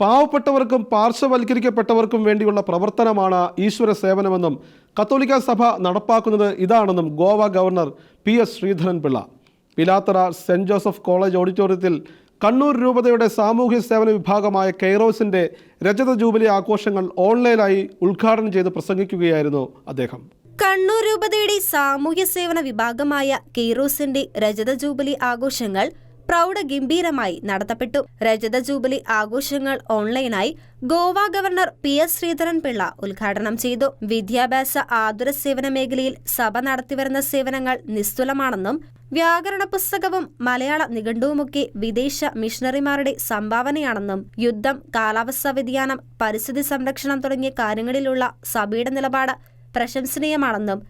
പാവപ്പെട്ടവർക്കും പാർശ്വവൽക്കരിക്കപ്പെട്ടവർക്കും വേണ്ടിയുള്ള പ്രവർത്തനമാണ് ഈശ്വര സേവനമെന്നും കത്തോലിക്ക സഭ നടപ്പാക്കുന്നത് ഇതാണെന്നും Goa governor P S Sreedharanpillai. Pilathara saint Joseph college ഓഡിറ്റോറിയത്തിൽ കണ്ണൂർ രൂപതയുടെ സാമൂഹ്യ സേവന വിഭാഗമായ കെയ്റോസിന്റെ രജത ജൂബിലി ആഘോഷങ്ങൾ ഓൺലൈനായി ഉദ്ഘാടനം ചെയ്ത് പ്രസംഗിക്കുകയായിരുന്നു അദ്ദേഹം. കണ്ണൂർ രൂപതയുടെ സാമൂഹ്യ സേവന വിഭാഗമായ കെയ്റോസിന്റെ രജത ജൂബിലി ആഘോഷങ്ങൾ പ്രൗഢഗംഭീരമായി നടത്തപ്പെട്ടു. രജത ജൂബിലി ആഘോഷങ്ങൾ ഓൺലൈനായി Goa governor P S Sreedharanpillai ഉദ്ഘാടനം ചെയ്തു. വിദ്യാഭ്യാസ ആതുര സേവന മേഖലയിൽ സഭ നടത്തിവരുന്ന സേവനങ്ങൾ നിസ്തുലമാണെന്നും വ്യാകരണ പുസ്തകവും മലയാള നിഘണ്ടുവുമൊക്കെ വിദേശ മിഷണറിമാരുടെ സംഭാവനയാണെന്നും യുദ്ധം കാലാവസ്ഥാ വ്യതിയാനം പരിസ്ഥിതി സംരക്ഷണം തുടങ്ങിയ കാര്യങ്ങളിലുള്ള സഭയുടെ നിലപാട് പ്രശംസനീയമാണെന്നും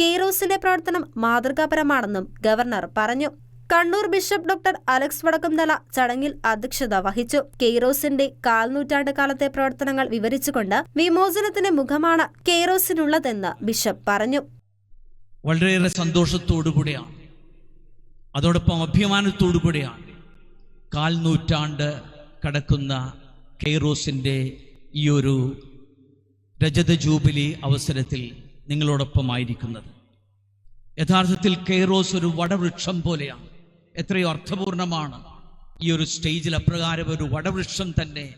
കെയ്റോസിന്റെ പ്രവർത്തനം മാതൃകാപരമാണെന്നും ഗവർണർ പറഞ്ഞു. Kannur bishop doctor Alex Vadakkumthala ചടങ്ങിൽ അധ്യക്ഷത വഹിച്ചു. കെയ്റോസിന്റെ കാൽനൂറ്റാണ്ട് കാലത്തെ പ്രവർത്തനങ്ങൾ വിവരിച്ചുകൊണ്ട് വിമോചനത്തിന്റെ മുഖമാണ് കെയ്റോസിനുള്ളതെന്ന് ബിഷപ്പ് പറഞ്ഞു. വളരെയേറെ സന്തോഷത്തോടു കൂടിയാണ്. അതോടൊപ്പം അഭിമാനത്തോടു കൂടിയാണ് കാൽ നൂറ്റാണ്ട് കടക്കുന്ന കെയ്റോസിന്റെ ഈ ഒരു രജത ജൂബിലി അവസരത്തിൽ നിങ്ങളോടൊപ്പമായിരിക്കുന്നത്. യഥാർത്ഥത്തിൽ കെയ്റോസ് ഒരു വടവൃക്ഷം പോലെയാണ്. എത്രയോ അർത്ഥപൂർണമാണ്. ഈ ഒരു സ്റ്റേജിൽ അപ്രകാരം ഒരു വടവൃക്ഷം തന്നെ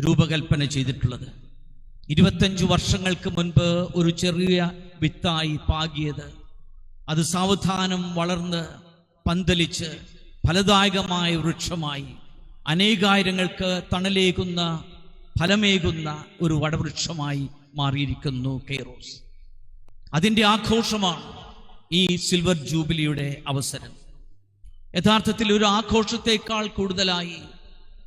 രൂപകൽപ്പന ചെയ്തിട്ടുള്ളത്. ഇരുപത്തഞ്ച് വർഷങ്ങൾക്ക് മുൻപ് ഒരു ചെറിയ വിത്തായി പാകിയത്. അത് സാവധാനം വളർന്ന് പന്തലിച്ച് ഫലദായകമായ വൃക്ഷമായി അനേകായിരങ്ങൾക്ക് തണലേകുന്ന ഫലമേകുന്ന ഒരു വടവൃക്ഷമായി മാറിയിരിക്കുന്നു കെയ്റോസ്. അതിന്റെ ആഘോഷമാണ് ഈ സിൽവർ ജൂബിലിയുടെ അവസരം. യഥാർത്ഥത്തിൽ ഒരു ആഘോഷത്തെക്കാൾ കൂടുതലായി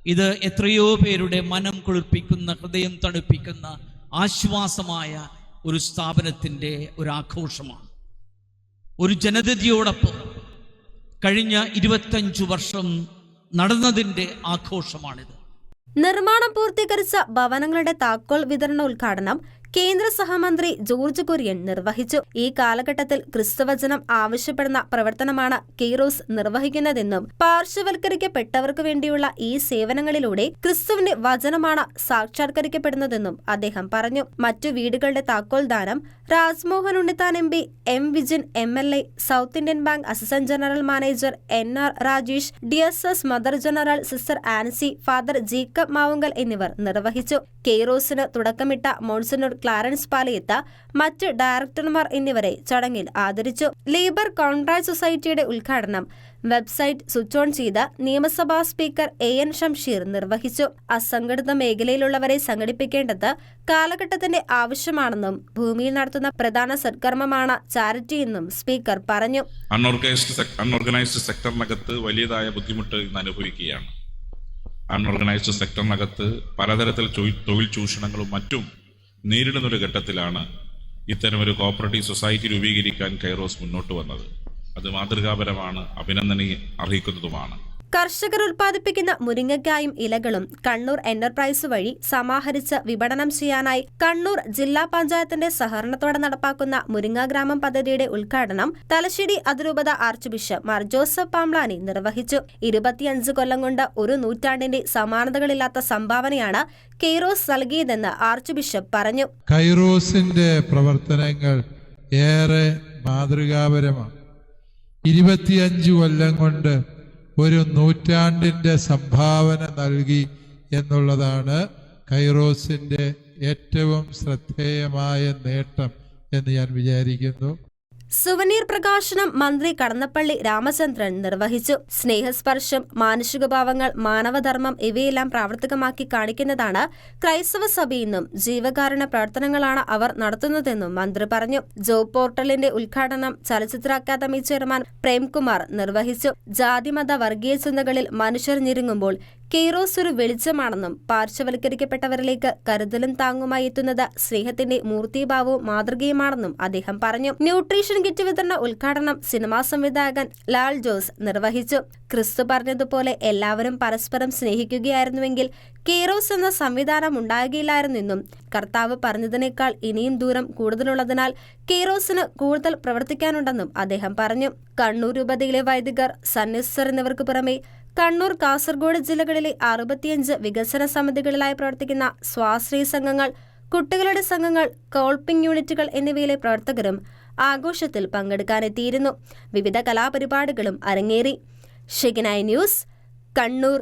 ഇത് എത്രയോ പേരുടെ മനം കുളിർപ്പിക്കുന്ന ഹൃദയം തണുപ്പിക്കുന്ന ആശ്വാസമായ ഒരു സ്ഥാപനത്തിന്റെ ഒരു ആഘോഷമാണ്. ഒരു ജനതയോടൊപ്പം കഴിഞ്ഞ ഇരുപത്തഞ്ചു വർഷം നടന്നതിന്റെ ആഘോഷമാണിത്. നിർമ്മാണം പൂർത്തീകരിച്ച ഭവനങ്ങളുടെ താക്കോൽ വിതരണ ഉദ്ഘാടനം കേന്ദ്ര സഹമന്ത്രി ജോർജ് കുര്യൻ നിർവഹിച്ചു. ഈ കാലഘട്ടത്തിൽ ക്രിസ്തുവചനം ആവശ്യപ്പെടുന്ന പ്രവർത്തനമാണ് കെയ്റോസ് നിർവഹിക്കുന്നതെന്നും പാർശ്വവൽക്കരിക്കപ്പെട്ടവർക്ക് വേണ്ടിയുള്ള ഈ സേവനങ്ങളിലൂടെ ക്രിസ്തുവിന്റെ വചനമാണ് സാക്ഷാത്കരിക്കപ്പെടുന്നതെന്നും അദ്ദേഹം പറഞ്ഞു. മറ്റു വീടുകളുടെ താക്കോൽദാനം Rajmohan Unnithan M P M Vijin M L A south Indian bank assistant general manager N R Rajesh D S S mother general sister Ancy father Jacob Mavunkal എന്നിവർ നിർവഹിച്ചു. കെയ്റോസിന് തുടക്കമിട്ട മോൺസനൂർ ക്ലാരൻസ് പാലയത്ത മറ്റ് ഡയറക്ടർമാർ എന്നിവരെ ചടങ്ങിൽ ആദരിച്ചു. ലേബർ കോൺട്രാക്ട് സൊസൈറ്റിയുടെ ഉദ്ഘാടനം website switch on ചെയ്ത നിയമസഭാ സ്പീക്കർ എ എൻ ഷംഷീർ നിർവഹിച്ചു. അസംഘടിത മേഖലയിലുള്ളവരെ സംഘടിപ്പിക്കേണ്ടത് കാലഘട്ടത്തിന്റെ ആവശ്യമാണെന്നും ഭൂമിയിൽ നടത്തുന്ന പ്രധാന സത്കർമ്മമാണ് ചാരിറ്റി എന്നും സ്പീക്കർ പറഞ്ഞു. അൺഓർഗനൈസ്ഡ് സെക്- അൺഓർഗനൈസ്ഡ് സെക്ടറിനകത്ത് വലിയതായ ബുദ്ധിമുട്ട് ഇന്ന് അനുഭവിക്കുകയാണ്. അൺഓർഗനൈസ്ഡ് സെക്ടറിനകത്ത് പലതരത്തിൽ തൊഴിൽ ചൂഷണങ്ങളും മറ്റും നേരിടുന്ന ഒരു ഘട്ടത്തിലാണ് ഇത്തരം ഒരു കോപ്പറേറ്റീവ് സൊസൈറ്റി രൂപീകരിക്കാൻ കൈറോസ് മുന്നോട്ട് വന്നത്. അത് മാതൃകാപരമാണ് അഭിനന്ദന അർഹിക്കുന്നതുമാണ്. കർഷകർ ഉൽപ്പാദിപ്പിക്കുന്ന മുരിങ്ങക്കായും ഇലകളും കണ്ണൂർ എന്റർപ്രൈസ് വഴി സമാഹരിച്ച് വിപണനം ചെയ്യാനായി കണ്ണൂർ ജില്ലാ പഞ്ചായത്തിന്റെ സഹകരണത്തോടെ നടപ്പാക്കുന്ന മുരിങ്ങാഗ്രാമം പദ്ധതിയുടെ ഉദ്ഘാടനം തലശ്ശേരി അതിരൂപത archbishop Mar Joseph Pamplany നിർവഹിച്ചു. ഇരുപത്തിയഞ്ച് കൊല്ലം കൊണ്ട് ഒരു നൂറ്റാണ്ടിന്റെ സമാനതകളില്ലാത്ത സംഭാവനയാണ് കെയ്റോസ് നൽകിയതെന്ന് ആർച്ച് ബിഷപ്പ് പറഞ്ഞു. കൈറോസിന്റെ പ്രവർത്തനങ്ങൾ ഏറെ മാതൃകാപരമാണ്. ഇരുപത്തിയഞ്ച് കൊല്ലം കൊണ്ട് ഒരു നൂറ്റാണ്ടിന്റെ സംഭാവന നൽകി എന്നുള്ളതാണ് കൈറോസിന്റെ ഏറ്റവും ശ്രദ്ധേയമായ നേട്ടം എന്ന് ഞാൻ വിചാരിക്കുന്നു. സുവനീർ പ്രകാശനം മന്ത്രി കടന്നപ്പള്ളി രാമചന്ദ്രൻ നിർവഹിച്ചു. സ്നേഹസ്പർശം മാനുഷികഭാവങ്ങൾ മാനവധർമ്മം ഇവയെല്ലാം പ്രാവർത്തികമാക്കി കാണിക്കുന്നതാണ് ക്രൈസ്തവ സഭയെന്നും ജീവകാരുണ്യ പ്രവർത്തനങ്ങളാണ് അവർ നടത്തുന്നതെന്നും മന്ത്രി പറഞ്ഞു. ജോബ് പോർട്ടലിന്റെ ഉദ്ഘാടനം ചലച്ചിത്ര അക്കാദമി ചെയർമാൻ പ്രേംകുമാർ നിർവഹിച്ചു. ജാതിമത വർഗീയ ചിന്തകളിൽ മനുഷ്യർ ഞെരുങ്ങുമ്പോൾ കെയ്റോസ് ഒരു വെളിച്ചമാണെന്നും പാർശ്വവൽക്കരിക്കപ്പെട്ടവരിലേക്ക് കരുതലും താങ്ങുമായി എത്തുന്നത് സ്നേഹത്തിന്റെ മൂർത്തിഭാവവും മാതൃകയുമാണെന്നും അദ്ദേഹം പറഞ്ഞു. ന്യൂട്രീഷൻ കിറ്റ് വിതരണ ഉദ്ഘാടനം സിനിമാ സംവിധായകൻ ലാൽ ജോസ് നിർവഹിച്ചു. ക്രിസ്തു പറഞ്ഞതുപോലെ എല്ലാവരും പരസ്പരം സ്നേഹിക്കുകയായിരുന്നുവെങ്കിൽ കെയ്റോസ് എന്ന സംവിധാനം ഉണ്ടാകുകയില്ലായിരുന്നെന്നും കർത്താവ് പറഞ്ഞതിനേക്കാൾ ഇനിയും ദൂരം കൂടുതലുള്ളതിനാൽ കെയ്റോസിന് കൂടുതൽ പ്രവർത്തിക്കാനുണ്ടെന്നും അദ്ദേഹം പറഞ്ഞു. കണ്ണൂർ ഉപതിയിലെ വൈദികർ സന്യസ്തർ എന്നിവർക്ക് പുറമെ കണ്ണൂർ കാസർഗോഡ് ജില്ലകളിലെ അറുപത്തിയഞ്ച് വികസന സമിതികളിലായി പ്രവർത്തിക്കുന്ന സ്വാശ്രയ സംഘങ്ങൾ കുട്ടികളുടെ സംഘങ്ങൾ കോൾപിംഗ് യൂണിറ്റുകൾ എന്നിവയിലെ പ്രവർത്തകരും ആഘോഷത്തിൽ പങ്കെടുക്കാനെത്തിയിരുന്നു. വിവിധ കലാപരിപാടികളും അരങ്ങേറി. ഷെഗിനായി ന്യൂസ് കണ്ണൂർ.